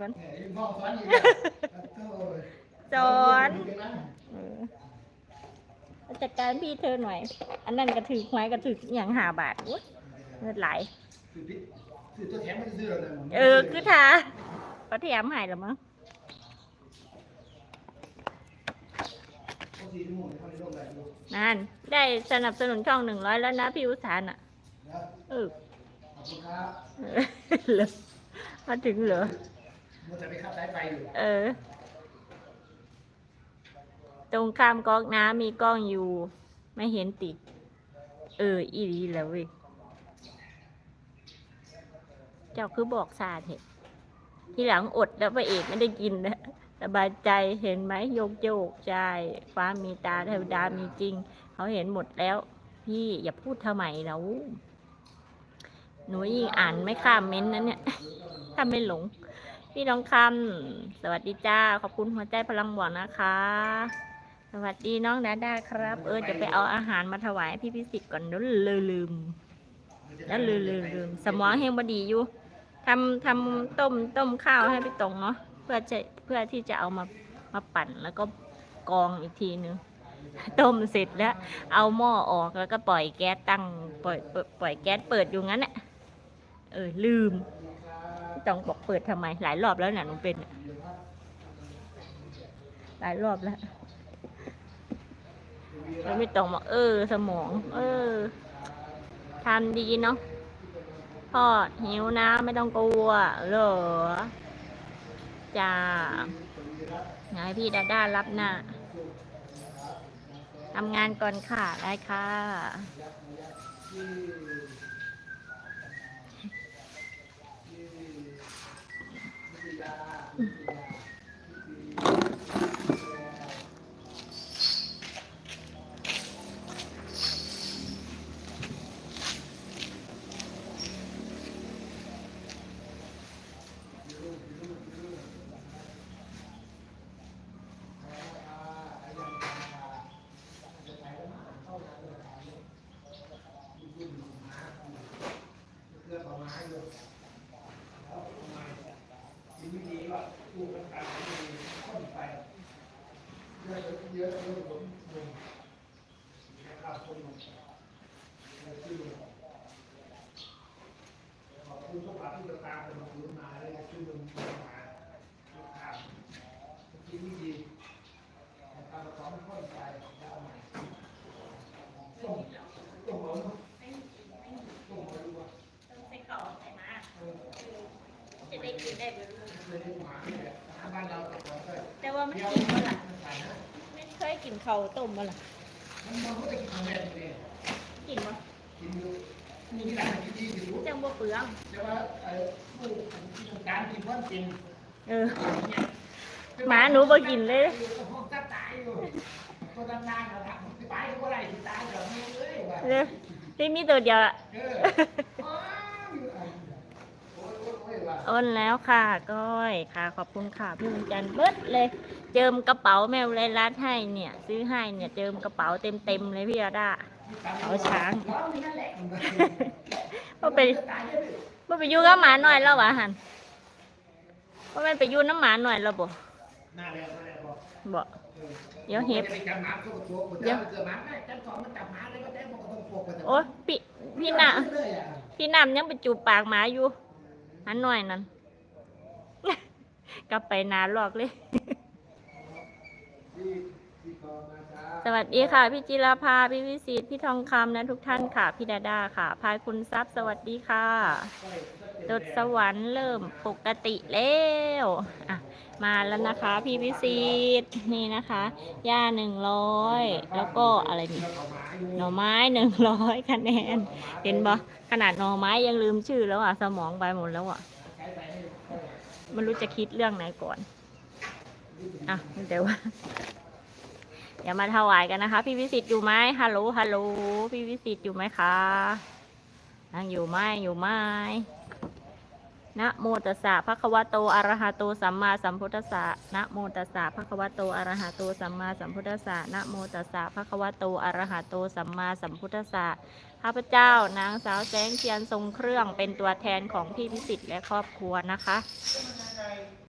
ก่อนเนี่ยยังพ่อสอนอีกโอ้ยสอนเออจัดการพี่เธอหน่อย อันนั้นกระถือหวยกระถืออย่างหาบาทอุ๊ยเงินไหลายคือพิษคือตัวแถมไม่ได้ซื้อหรอกนะเออ คือทาก็แถมใหายแล้วมั้งเขาสีม่วงเขาในโลกไหนดูนั่น ได้สนับสนุนช่องหนึ่งร้อยแล้วนะพี่อุสานอะนะเออขอบคุณครับเออเหรอมาถึงเหรอ มัวแต่ไปขับสายไฟอยู่เออ ตรงข้ามก๊อกน้ำมีกล้องอยู่ ไม่เห็นติด เออ อีรีแล้วเว้ย เจ้าคือบอกซาเถอะที่หลังอดแล้วพระเอกไม่ได้กินนะสบายใจเห็นไหมโยกโยกใช่ฟ้ามีตาเทวดามีจริง เขาเห็นหมดแล้ว พี่อย่าพูดทำไมแล้วหนูยิ่งอ่านไม่ข้ามเม้นต์นเนี่ย ถ้าไม่หลง พี่น้องคำสวัสดีจ้า ขอบคุณหัวใจพลังบวกนะคะ สวัสดีน้องดาดาครับ เออจะไปเอาอาหารมาถวายพี่พิสิทธิ์ก่อนเดี๋ยวลืมลืมแล้วลืมลืมลืมสมองเฮงบดีอยู่ทำทำต้มต้มข้าวให้พี่ตรงเนาะเพื่อจะเพื่อที่จะเอามามาปั่นแล้วก็กรองอีกทีนึงต้มเสร็จแล้ว เอาหม้อออกแล้วก็ปล่อยแก๊สตั้งปล่อยปล่อยปล่อยแก๊สเปิดอยู่งั้นแหละเออลืม พี่ตองบอกเปิดทำไม หลายรอบแล้วเนี่ยหนูเป็น หลายรอบแล้วแล้วพี่ตองบอกเออ สมอง เออทำดีเนาะพ่อหิวนะไม่ต้องกลัวเหรอจ้าอยากให้พี่ดาด้ารับหน้าทำงานก่อนค่ะ ได้ค่ะ Yeah. Mm-hmm. ดีว่าดูมันตายข้นไปเยอะเยอะเยอะผมผมนะครับคนหนุ่มแล้วชื่ขอบคุณทุกท่านที่ติดตามผมมาแล้วชื่อลุงมาทุกท่านที่ไม่ดีการประกอบข้นไปแล้วเอาใหม่ต้มต้มหมูต้มหมูดูว่า จะได้กินได้เดี๋ยบ้านเราแต่ก่อนก็แต่ว่ามันกินมัมาละใส่ไม่เคยกินข้าวต้มมาละมันมันก็จะกินของแม่เลยกินมากินอยู่มีที่ร้านกินดีอยู่จังบ่เปลืองแต่ว่าไอ้ผู้ที่ต้องการกินวันจริงเออหมาหนูบ่กินเลยเราทำตายก็ไรตายเดี๋ยวนี้เลยที่มีตัวเดียวอะ เอออ้าวโอ้ยโอ้นแล้วค่ะ ก้อยค่ะ ขอบคุณค่ะพี่บุญจันทร์เบิดเลย เจิมกระเป๋าแมวเลยรัดให้เนี่ย ซื้อให้เนี่ยเจิมกระเป๋าเต็มเต็มเลยพี่อาดาเอาช้างว้าวนี่นั่นแหละว่าไปว่าไปยู่กับหมาหน่อยแล้ววะหันว่ามันไปยู่น้ำหมาหน่อยแล้วบ่บอกบ่เดี๋ยวเห็บจะเดี๋ยวเกิดหมาได้จับเยอกก็ต้องปกกันโอ้พี่พี่น่ะเลยอะพี่น้ำยังไปจูบปากหมาอยู่ อันหน่อยนั่น กลับไปนานหลอกเลย สวัสดีค่ะ พี่จิรภาพี่วิสิตพี่ทองคำนะทุกท่านค่ะ พี่ดาดาค่ะ พายคุณทรัพย์สวัสดีค่ะ ดดสวรรค์เริ่มปกติแล้วอะมาแล้วนะคะพี่วิสิตนี่นะคะย่าหนึ่งร้อยแล้วก็อะไรนี่หมาอยู่หน่อไม้หนึ่งร้อยคะแนน เห็นปะขนาดหน่อไม้ยังลืมชื่อแล้วอะสมองไปหมดแล้วอะใช้ไปให้ไม่รู้จะคิดเรื่องไหนก่อนอะเดี๋ยวว่าเดี๋ยวมาถวายกันนะคะ พี่วิสิตอยู่ไหมฮัลโหลฮัลโหลพี่วิสิตอยู่ไหมคะนั่งอยู่ไหมอยู่ไหม นะโมตัสสะภะคะวะโตอะระหะโตสัมมาสัมพุทธัสสะนะโมตัสสะภะคะวะโตอะระหะโตสัมมาสัมพุทธัสสะนะโมตัสสะภะคะวะโตอะระหะโตสัมมาสัมพุทธัสสะข้าพเจ้านางสาวแสงเทียนทรงเครื่องเป็นตัวแทนของพี่พิสิทธิ์และครอบครัวนะคะ